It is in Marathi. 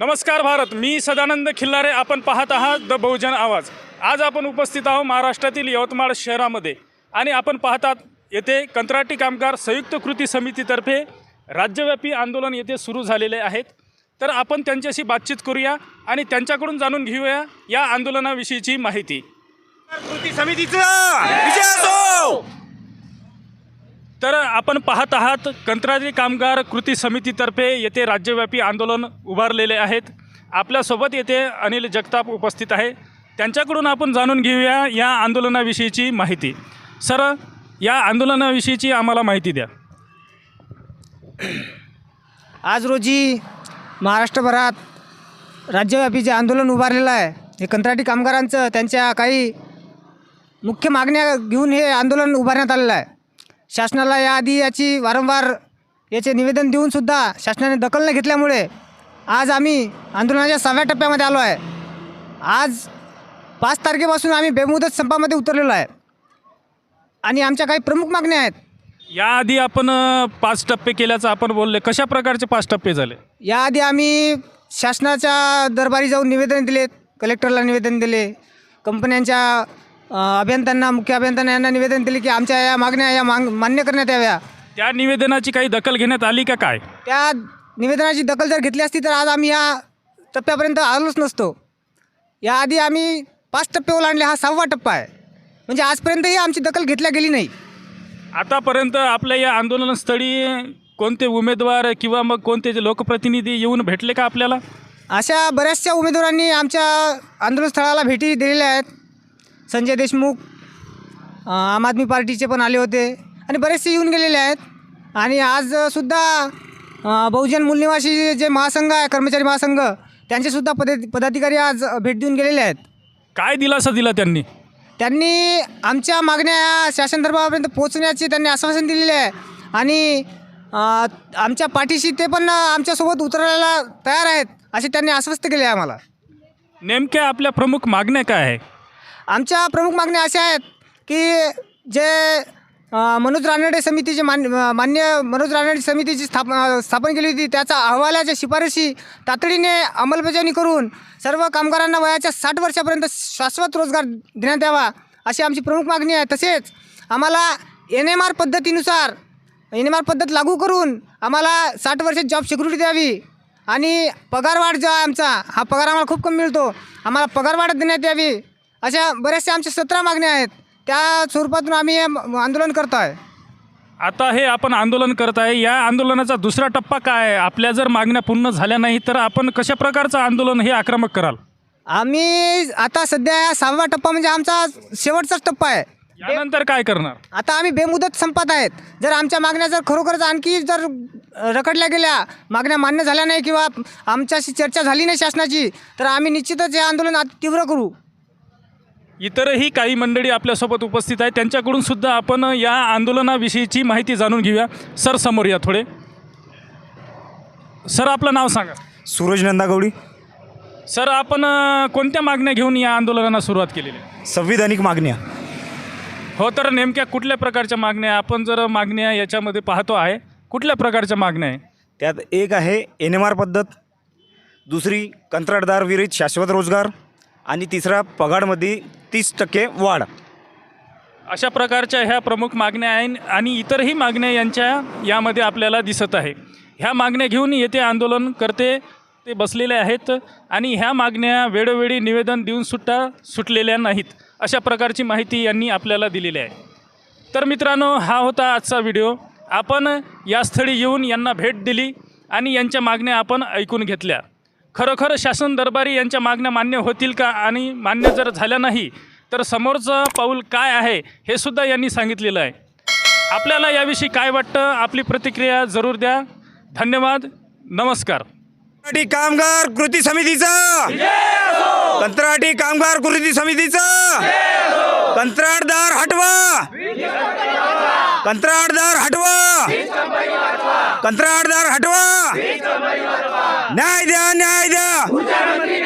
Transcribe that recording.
नमस्कार भारत मी सदानंद खिल्लारे आपण पाहत आहात द बहुजन आवाज आज आपण उपस्थित आहोत महाराष्ट्रातील यवतमाळ शहरामध्ये आणि आपण पाहतात येथे कंत्राटी कामगार संयुक्त कृती समितीतर्फे राज्यव्यापी आंदोलन येथे सुरू झालेले आहेत. तर आपण त्यांच्याशी बातचीत करूया आणि त्यांच्याकडून जाणून घेऊया या आंदोलनाविषयीची माहिती. कृती समितीचा तर आपण पाहत आहात कंत्राटी कामगार कृती समितीतर्फे येथे राज्यव्यापी आंदोलन उभारलेले आहेत. आपल्यासोबत येथे अनिल जगताप उपस्थित आहे. त्यांच्याकडून आपण जाणून घेऊया या आंदोलनाविषयीची माहिती. सर या आंदोलनाविषयीची आम्हाला माहिती द्या. आज रोजी महाराष्ट्रभरात राज्यव्यापी जे आंदोलन उभारलेलं आहे हे कंत्राटी कामगारांचं त्यांच्या काही मुख्य मागण्या घेऊन हे आंदोलन उभारण्यात आलेलं आहे. शासनाला याआधी याची वारंवार याचे निवेदन देऊनसुद्धा शासनाने दखल न घेतल्यामुळे आज आम्ही आंदोलनाच्या सहाव्या टप्प्यामध्ये आलो आहे. आज पाच तारखेपासून आम्ही बेमुदत संपामध्ये उतरलेलो आहे. आणि आमच्या काही प्रमुख मागण्या आहेत. याआधी आपण अ, पाच टप्पे केल्याचं आपण बोलले. कशा प्रकारचे पाच टप्पे झाले? याआधी आम्ही शासनाच्या दरबारी जाऊन निवेदन दिले कलेक्टरला निवेदन दिले कंपन्यांच्या अभियंत्यांना मुख्य अभियंत्यांना यांना निवेदन दिले की आमच्या या मागण्या या मांग मान्य करण्यात याव्या. त्या निवेदनाची काही दखल घेण्यात आली का काय? त्या निवेदनाची दखल जर घेतली असती तर आज आम्ही या टप्प्यापर्यंत आलोच नसतो. याआधी आम्ही पाच टप्पे ओलांडले हा सहावा टप्पा आहे. म्हणजे आजपर्यंतही आमची दखल घेतल्या गेली नाही. आतापर्यंत आपल्या या आंदोलनस्थळी कोणते उमेदवार किंवा मग कोणते जे लोकप्रतिनिधी येऊन भेटले का आपल्याला? अशा बऱ्याचशा उमेदवारांनी आमच्या आंदोलनस्थळाला भेटी दिलेल्या आहेत. संजय देशमुख आम आदमी पार्टीचे पण आले होते. आणि बरेचसे येऊन गेलेले आहेत. आणि आज सुद्धा अ, बहुजन मूलनिवासी जे महासंघ आहे कर्मचारी महासंघ त्यांचेसुद्धा पद पदाधिकारी आज भेट देऊन गेलेले आहेत. काय दिलासा दिला त्यांनी? त्यांनी आमच्या मागण्या शासन दरबारापर्यंत पोहोचण्याचे त्यांनी आश्वासन दिलेले आहे. आणि आमच्या पाठीशी ते पण आमच्यासोबत उतरायला तयार आहेत असे त्यांनी आश्वस्त केले आहे आम्हाला. नेमक्या आपल्या प्रमुख मागण्या काय आहे? आमच्या प्रमुख मागण्या अशा आहेत की जे मनोज रानडे समितीची मान मान्य मनोज रानडे समितीची स्थाप स्थापन केली होती त्याचा अहवालाच्या शिफारशी तातडीने अंमलबजावणी करून सर्व कामगारांना वयाच्या साठ वर्षापर्यंत शाश्वत रोजगार देण्यात यावा अशी आमची प्रमुख मागणी आहे. तसेच आम्हाला एन एम आर पद्धतीनुसार एन एम आर पद्धत लागू करून आम्हाला साठ वर्षात जॉब सिक्युरिटी द्यावी आणि पगारवाढ जो आहे आमचा हा पगार आम्हाला खूप कमी मिळतो. आम्हाला पगारवाढ देण्यात यावी. अशा बऱ्याचशा आमच्या सतरा मागण्या आहेत. त्या स्वरूपातून आम्ही हे आंदोलन करतो आहे आता हे आपण आंदोलन करत आहे. या आंदोलनाचा दुसरा टप्पा काय आहे? आपल्या जर मागण्या पूर्ण झाल्या नाही तर आपण कशा प्रकारचं आंदोलन हे आक्रमक कराल? आम्ही आता सध्या या सहावा टप्पा म्हणजे आमचा शेवटचाच टप्पा आहे. यानंतर काय करणार? आता आम्ही बेमुदत संपत आहेत. जर आमच्या मागण्या जर खरोखरच आणखी जर रखडल्या गेल्या मागण्या मान्य झाल्या नाही किंवा आमच्याशी चर्चा झाली नाही शासनाची तर आम्ही निश्चितच हे आंदोलन तीव्र करू. इतरही काही मंडळी आपल्यासोबत उपस्थित आहेत. त्यांच्याकडून सुद्धा आपण या आंदोलनाविषयीची माहिती जाणून घेऊया. सर समोर या थोडे. सर आपलं नाव सांगा. सूरज नंदागौडी. सर आपण कोणत्या मागण्या घेऊन या आंदोलनाला सुरुवात केलेली आहे? संविधानिक मागण्या. हो तर नेमक्या कुठल्या प्रकारच्या मागण्या? आपण जर मागण्या याच्यामध्ये पाहतो आहे कुठल्या प्रकारच्या मागण्या आहे? त्यात एक आहे एन एम आर पद्धत दुसरी कंत्राटदार विरहित शाश्वत रोजगार आणि तिसरा पगारमध्ये तीस टक्के वाढ. अशा प्रकारच्या ह्या प्रमुख मागण्या आहे आणि इतरही मागण्या यांच्या यामध्ये आपल्याला दिसत आहे. ह्या मागण्या घेऊन येथे आंदोलन करते ते बसलेले आहेत आणि ह्या मागण्या वेळोवेळी निवेदन देऊन सुट्टा सुटलेल्या नाहीत अशा प्रकारची माहिती यांनी आपल्याला दिलेली आहे. तर मित्रांनो हा होता आजचा व्हिडिओ. आपण या स्थळी येऊन यांना भेट दिली आणि यांच्या मागण्या आपण ऐकून घेतल्या. खरोखर शासन दरबारी यांच्या मागण्या मान्य होतील का आणि मान्य जर झाल्या नाही तर समोरचं पाऊल काय आहे हे सुद्धा यांनी सांगितलेलं आहे. आपल्याला याविषयी काय वाटतं? आपली प्रतिक्रिया जरूर द्या. धन्यवाद. नमस्कार. कंत्राटी कामगार कृती समितीचा. कंत्राटी कामगार कृती समितीचा. कंत्राटदार हटवा. कंत्राटदार हटवा. कंत्राटदार हटवा. न्याय द्या न्याय द्या न्याय द्या न्याय द्या.